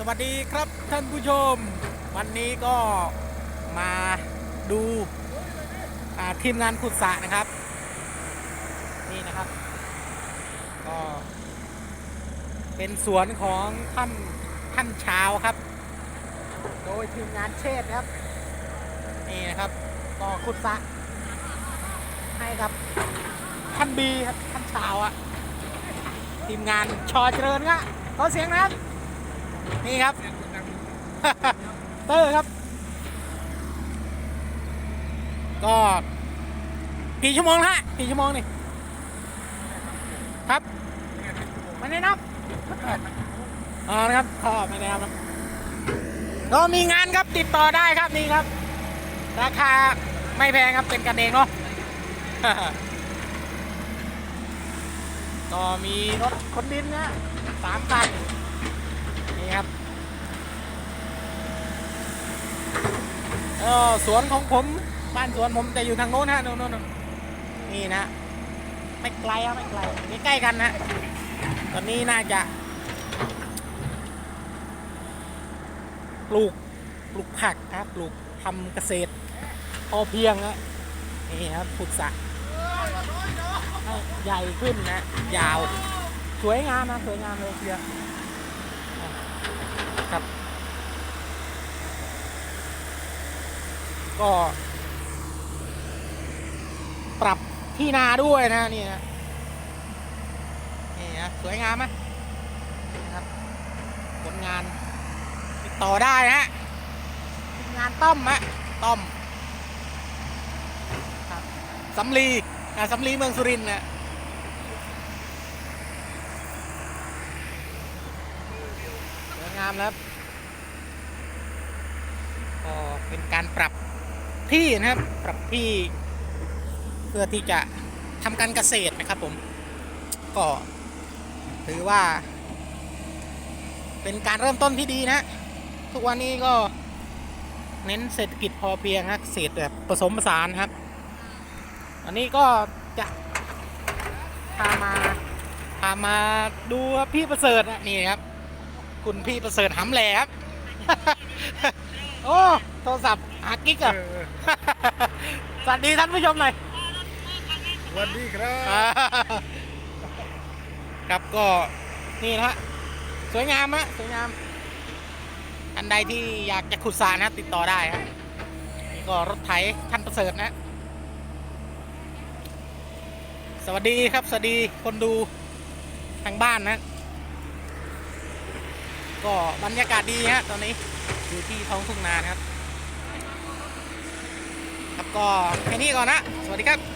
สวัสดีครับท่านผู้ชม วันนี้ก็มาดูอ่าทีมงานขุดสระนะครับ นี่นะครับ ก็เป็นสวนของท่านท่านชาวครับ โดยทีมงานเชษฐ์ครับ นี่นะครับก็ขุดสระให้ครับท่านบีครับท่านชาวอะทีมงานชอเจริญครับขอเสียงนะครับ นี่ครับ เตอร์ครับ ก็กี่ชั่วโมงละฮะกี่ชั่วโมงนี่ครับไม่ได้นับอ๋อนะครับขอไม่ได้นับก็มีงานครับติดต่อได้ครับนี่ครับ ราคาไม่แพงครับเป็นกันเองเนาะก็มีรถขนดินนะสามคันครับเออสวนของผมบ้านสวนผมจะอยู่ทางโน้นฮะโน้นนี่นะ ไม่ไกลครับไม่ไกลใกล้ๆกันนะตอนนี้น่าจะปลูกปลูกผักครับปลูกทำเกษตรพอเพียงนะนี่ครับปลูกสะให้ใหญ่ขึ้นนะ ยาว สวยงามนะ สวยงามเลยเชียวครับ ก็ ปรับที่นาด้วยนะนี่นะนี่นะสวยงามไหมนี่ครับผลงานติดต่อได้ฮะงานต้อมฮะต้อมครับสำลีอ่าสำลีเมืองสุรินทร์นะสวยงามแล้วครับก็เป็นการปรับ ที่นะครับปรับที่เพื่อที่จะทำการเกษตรนะครับผม ก็ถือว่า เป็นการเริ่มต้นที่ดีนะ ทุกวันนี้ก็เน้นเศรษฐกิจพอเพียงนะเกษตรแบบผสมผสานครับวันนี้ก็จะพามาพามาดูพี่ประเสริฐนะนี่ครับ คุณพี่ประเสริฐหำแหลครับ โอ้โทรศัพท์หากิ๊กเหรอะสวัสดีท่านผู้ชมหน่อย สวัสดีครับอ่าครับก็นี่นะฮะสวยงามฮะสวยงามอันใดที่อยากจะขุดสระนะ ติดต่อได้ฮะนี่ก็รถไถท่านประเสริฐนะ สวัสดีครับ สวัสดีคนดูทางบ้านนะ ก็บรรยากาศดีฮะตอนนี้ อยู่ที่ท้องทุ่งนานะครับ ครับก็แค่นี้ก่อนนะ สวัสดีครับ